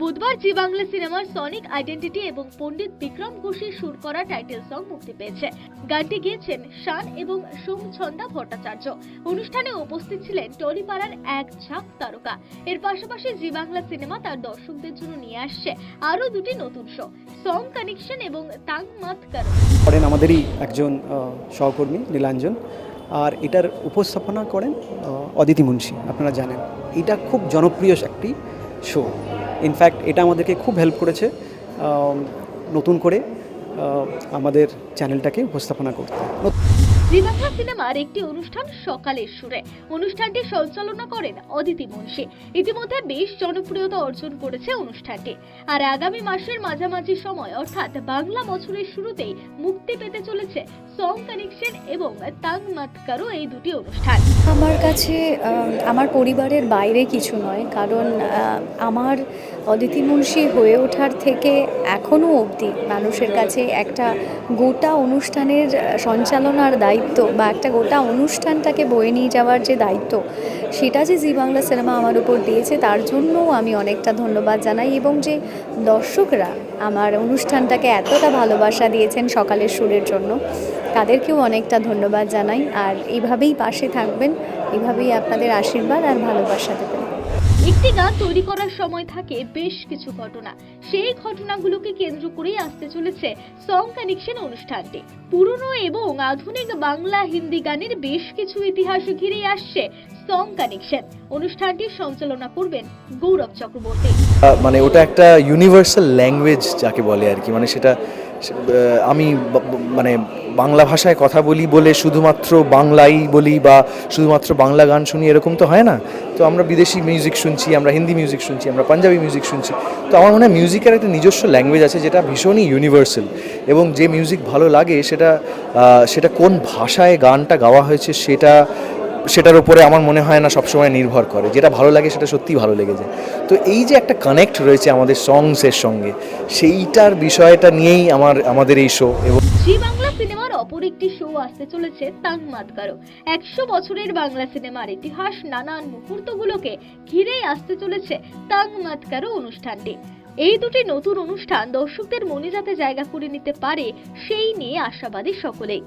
বুধবার জি বাংলা সিনেমার Sonic identity এবং পণ্ডিত বিক্রম ঘোষের সুর করা টাইটেল সং মুক্তি পেয়েছে। গানটি গেয়েছেন শান এবং সোমছন্দা ভট্টাচার্য। অনুষ্ঠানে উপস্থিত ছিলেন টলিপাড়ার এক ঝাঁক তারকা। এর পাশাপাশি জি বাংলা সিনেমা তার দর্শকদের জন্য নিয়ে আসছে আরও দুটি নতুন শো, সং কানেকশন এবং তাং মাত কারও করেন আমাদেরই একজন সহকর্মী নীলাঞ্জন, আর এটার উপস্থাপনা করেন অদিতি মুন্সি, আপনারা জানেন। এটা খুব জনপ্রিয় একটি শো। ইনফ্যাক্ট এটা আমাদেরকে খুব হেল্প করেছে নতুন করে আমাদের চ্যানেলটাকে উপস্থাপনা করতে। জি সিনেমার একটি অনুষ্ঠান সকালের সুরে। অনুষ্ঠানটি সঞ্চালনা করেন অদিতি মুন্সি। ইতিমধ্যে বেশ জনপ্রিয়তা অর্জন করেছে অনুষ্ঠানটি। আর আগামী মাসের মাঝামাঝি সময়, অর্থাৎ বাংলা বছরের শুরুতেই মুক্তি পেতে চলেছে সং কানেকশন এবং তাং মাতকারও এই দুটি অনুষ্ঠান। আমার কাছে আমার পরিবারের বাইরে কিছু নয়, কারণ আমার অদিতি মুন্সি হয়ে ওঠার থেকে এখনও অবধি মানুষের কাছে একটা গোটা অনুষ্ঠানের সঞ্চালনার দায়িত্ব বা একটা গোটা অনুষ্ঠানটাকে বয়ে নিয়ে যাওয়ার যে দায়িত্ব, সেটা যে জি বাংলা সিনেমা আমার উপর দিয়েছে, তার জন্যও আমি অনেকটা ধন্যবাদ জানাই। এবং যে দর্শকরা আমার অনুষ্ঠানটাকে এতটা ভালোবাসা দিয়েছেন সকালের সুরের জন্য, তাদেরকেও অনেকটা ধন্যবাদ জানাই। আর এইভাবেই পাশে থাকবেন, এভাবেই আপনাদের আশীর্বাদ আর ভালোবাসা দেবেন। একটি গান তৈরি করার সময় থাকে বেশ কিছু ঘটনা। সেই ঘটনাগুলোকে কেন্দ্র করেই আসতে চলেছে সং কানেকশন অনুষ্ঠানটি। পুরনো এবং আধুনিক বাংলা হিন্দি গানের বেশ কিছু ইতিহাস ঘিরেই আসছে কানেকশন অনুষ্ঠানটি সঞ্চালনা করবেন গৌরব চক্রবর্তী। মানে ওটা একটা ইউনিভার্সাল ল্যাঙ্গুয়েজ যাকে বলে আর কি। মানে সেটা আমি মানে বাংলা ভাষায় কথা বলি বলে শুধুমাত্র বাংলাই বলি বা শুধুমাত্র বাংলা গান শুনি এরকম তো হয় না। তো আমরা বিদেশি মিউজিক শুনছি, আমরা হিন্দি মিউজিক শুনছি, আমরা পাঞ্জাবি মিউজিক শুনছি। তো আমার মনে হয় মিউজিকের একটা নিজস্ব ল্যাঙ্গুয়েজ আছে যেটা ভীষণই ইউনিভার্সাল এবং যে মিউজিক ভালো লাগে সেটা সেটা কোন ভাষায় গানটা গাওয়া হয়েছে সেটা সেটার উপরে আমার মনে হয় না সবসময় নির্ভর করে। যেটা ভালো লাগে সেটা সত্যিই ভালো লেগে যায়। তো এই যে একটা কানেক্ট রয়েছে আমাদের সংসের সঙ্গে, সেইটার বিষয়টা নিয়েই আমার, আমাদের এই শো এবং জি বাংলা সিনেমার অপর একটি শো আসতে চলেছে তাং মাতকারো। একশো বছরের বাংলা সিনেমার ইতিহাস, নানান মুহূর্তগুলোকে ঘিরেই আসতে চলেছে তাং মাতকারো অনুষ্ঠানটি। এই দুটি নতুন অনুষ্ঠান দর্শকদের মনে যাতে জায়গা করে নিতে পারে, সেই নিয়ে আশাবাদী সকলেই।